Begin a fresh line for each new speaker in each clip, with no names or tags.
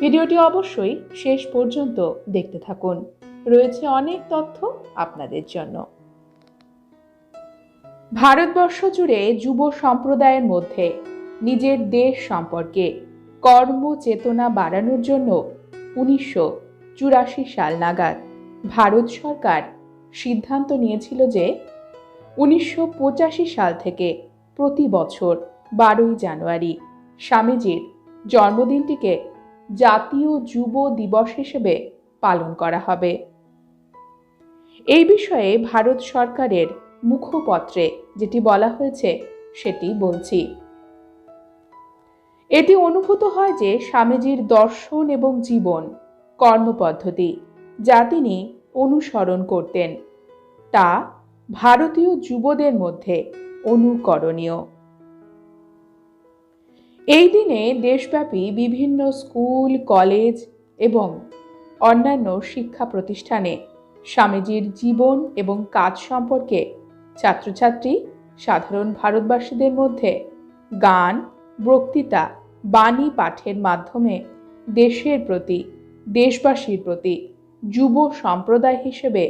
ভিডিওটি অবশ্যই শেষ পর্যন্ত দেখতে থাকুন। রয়েছে অনেক তথ্য আপনাদের জন্য। ভারতবর্ষ জুড়ে যুব সম্প্রদায়ের মধ্যে নিজের দেশ সম্পর্কে কর্ম চেতনা বাড়ানোর জন্য উনিশশো চুরাশি সাল নাগাদ ভারত সরকার সিদ্ধান্ত নিয়েছিল যে উনিশশো পঁচাশি সাল থেকে প্রতি বছর বারোই জানুয়ারি স্বামীজির জন্মদিনটিকে জাতীয় যুব দিবস হিসেবে পালন করা হবে। এই বিষয়ে ভারত সরকারের মুখপত্রে যেটি বলা হয়েছে, সেটি বলছি। এটি অনুভূত হয় যে স্বামীজির দর্শন এবং জীবন কর্মপদ্ধতি যা তিনি অনুসরণ করতেন, তা ভারতীয় যুবদের মধ্যে অনুকরণীয়। এই দিনে দেশব্যাপী বিভিন্ন স্কুল, কলেজ এবং অন্যান্য শিক্ষা প্রতিষ্ঠানে স্বামীজির জীবন এবং কাজ সম্পর্কে ছাত্রছাত্রী, সাধারণ ভারতবাসীদের মধ্যে গান, বক্তৃতা, বাণী পাঠের মাধ্যমে দেশের প্রতি, দেশবাসীর প্রতি যুব সম্প্রদায় হিসেবে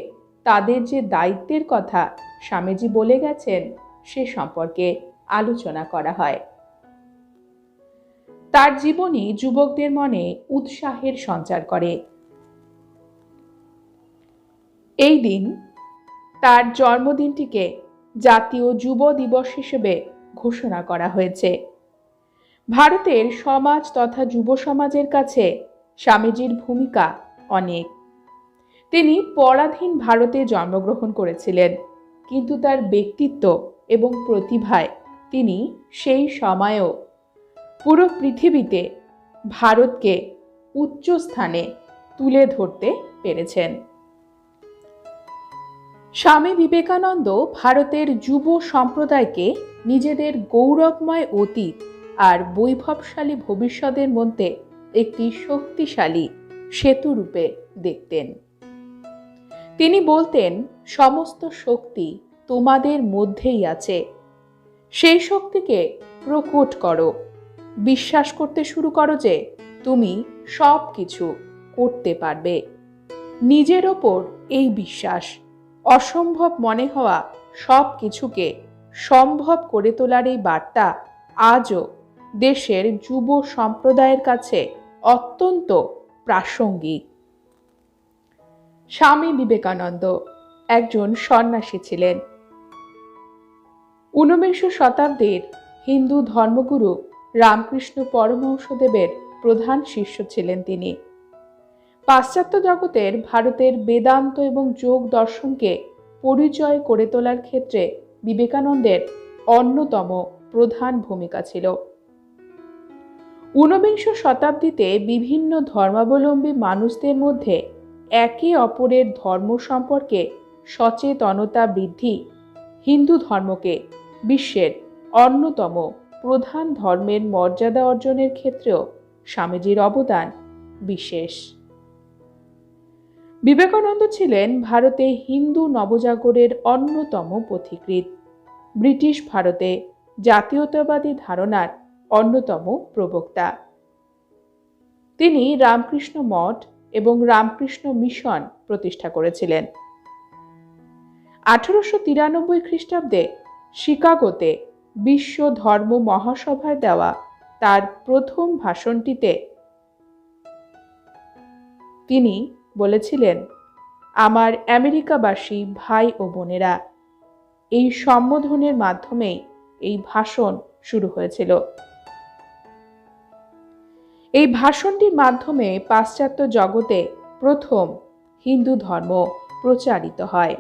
তাদের যে দায়িত্বের কথা স্বামীজি বলে গেছেন সে সম্পর্কে আলোচনা করা হয়। তার জীবনী যুবকদের মনে উৎসাহের সঞ্চার করে। এই দিন তার জন্মদিনটিকে জাতীয় যুব দিবস হিসেবে ঘোষণা করা হয়েছে। ভারতের সমাজ তথা যুব সমাজের কাছে স্বামীজির ভূমিকা অনেক। তিনি পরাধীন ভারতে জন্মগ্রহণ করেছিলেন, কিন্তু তার ব্যক্তিত্ব এবং প্রতিভায় তিনি সেই সময়েও পুরো পৃথিবীতে ভারতকে উচ্চ স্থানে তুলে ধরতে পেরেছেন। স্বামী বিবেকানন্দ ভারতের যুব সম্প্রদায়কে নিজেদের গৌরবময় অতীত আর বৈভবশালী ভবিষ্যতের মধ্যে একটি শক্তিশালী সেতু রূপে দেখতেন। তিনি বলতেন, সমস্ত শক্তি তোমাদের মধ্যেই আছে। সেই শক্তিকে প্রকট করো। বিশ্বাস করতে শুরু করো যে তুমি সব কিছু করতে পারবে। নিজের ওপর এই বিশ্বাস, অসম্ভব মনে হওয়া সব কিছুকে সম্ভব করে তোলার এই বার্তা আজও দেশের যুব সম্প্রদায়ের কাছে অত্যন্ত প্রাসঙ্গিক। স্বামী বিবেকানন্দ একজন সন্ন্যাসী ছিলেন। ঊনবিংশ শতাব্দীর হিন্দু ধর্মগুরু রামকৃষ্ণ পরমহংসদেবের প্রধান শিষ্য ছিলেন তিনি। পাশ্চাত্য জগতের ভারতের বেদান্ত এবং যোগ দর্শনকে পরিচয় করে তোলার ক্ষেত্রে বিবেকানন্দের অন্যতম প্রধান ভূমিকা ছিল। ঊনবিংশ শতাব্দীতে বিভিন্ন ধর্মাবলম্বী মানুষদের মধ্যে একে অপরের ধর্ম সম্পর্কে সচেতনতা বৃদ্ধি হিন্দু ধর্মকে বিশ্বের অন্যতম প্রধান ধর্মের মর্যাদা অর্জনের ক্ষেত্রেও স্বামীজির অবদান বিশেষ। বিবেকানন্দ ছিলেন ভারতে হিন্দু নবজাগরের অন্যতম পথিকৃৎ। ব্রিটিশ ভারতে জাতীয়তাবাদী ধারণার অন্যতম প্রবক্তা। তিনি রামকৃষ্ণ মঠ এবং রামকৃষ্ণ মিশন প্রতিষ্ঠা করেছিলেন। আঠারোশো তিরানব্বই খ্রিস্টাব্দে শিকাগোতে বিশ্ব ধর্ম মহাসভায় দেওয়া তার প্রথম ভাষণটিতে। তিনি বলেছিলেন, আমার আমেরিকাবাসী ভাই ও বোনেরা, এই সম্বোধনের মাধ্যমেই এই ভাষণ শুরু হয়েছিল। এই ভাষণটির মাধ্যমে পাশ্চাত্য জগতে প্রথম হিন্দু ধর্ম প্রচারিত হয়।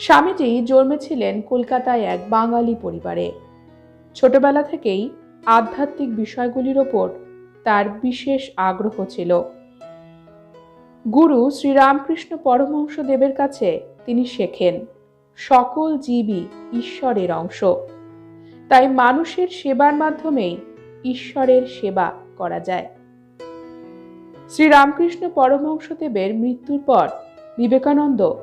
স্বামীজি জন্মেছিলেন কলকাতায় এক বাঙালি পরিবারে। ছোটবেলা থেকেই আধ্যাত্মিক বিষয়গুলির ওপর তার বিশেষ আগ্রহ ছিল। গুরু শ্রীরামকৃষ্ণ পরমহংস দেবের কাছে তিনি শেখেন, সকল জীবই ঈশ্বরের অংশ। তাই মানুষের সেবার মাধ্যমেই ঈশ্বরের সেবা করা যায়। শ্রীরামকৃষ্ণ পরমহংসদেবের মৃত্যুর পর বিবেকানন্দ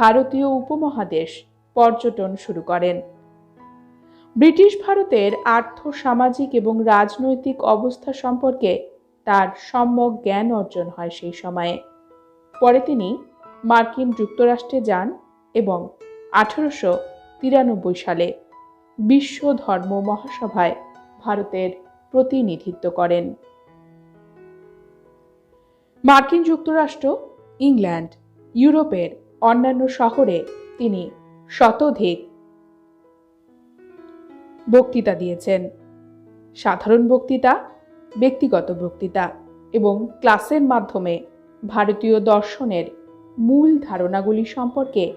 ভারতীয় উপমহাদেশ পর্যটন শুরু করেন। ব্রিটিশ ভারতের আর্থ, সামাজিক এবং রাজনৈতিক অবস্থা সম্পর্কে তার সম্যক জ্ঞান অর্জন হয় সেই সময়ে। পরে তিনি মার্কিন যুক্তরাষ্ট্রে যান এবং আঠারোশো তিরানব্বই সালে বিশ্ব ধর্ম মহাসভায় ভারতের প্রতিনিধিত্ব করেন। মার্কিন যুক্তরাষ্ট্র, ইংল্যান্ড, ইউরোপের অন্যান্য শহরে তিনি শতাধিক বক্তৃতা দিয়েছেন। সাধারণ বক্তৃতা, ব্যক্তিগত বক্তৃতা এবং ক্লাসের মাধ্যমে ভারতীয় দর্শনের মূল ধারণাগুলি সম্পর্কে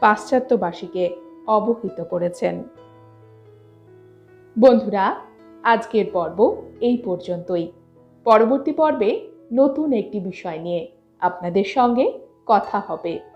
পাশ্চাত্যবাসীকে অবহিত করেছেন। বন্ধুরা, আজকের পর্ব এই পর্যন্তই। পরবর্তী পর্বে নতুন একটি বিষয় নিয়ে আপনাদের সঙ্গে কথা হবে।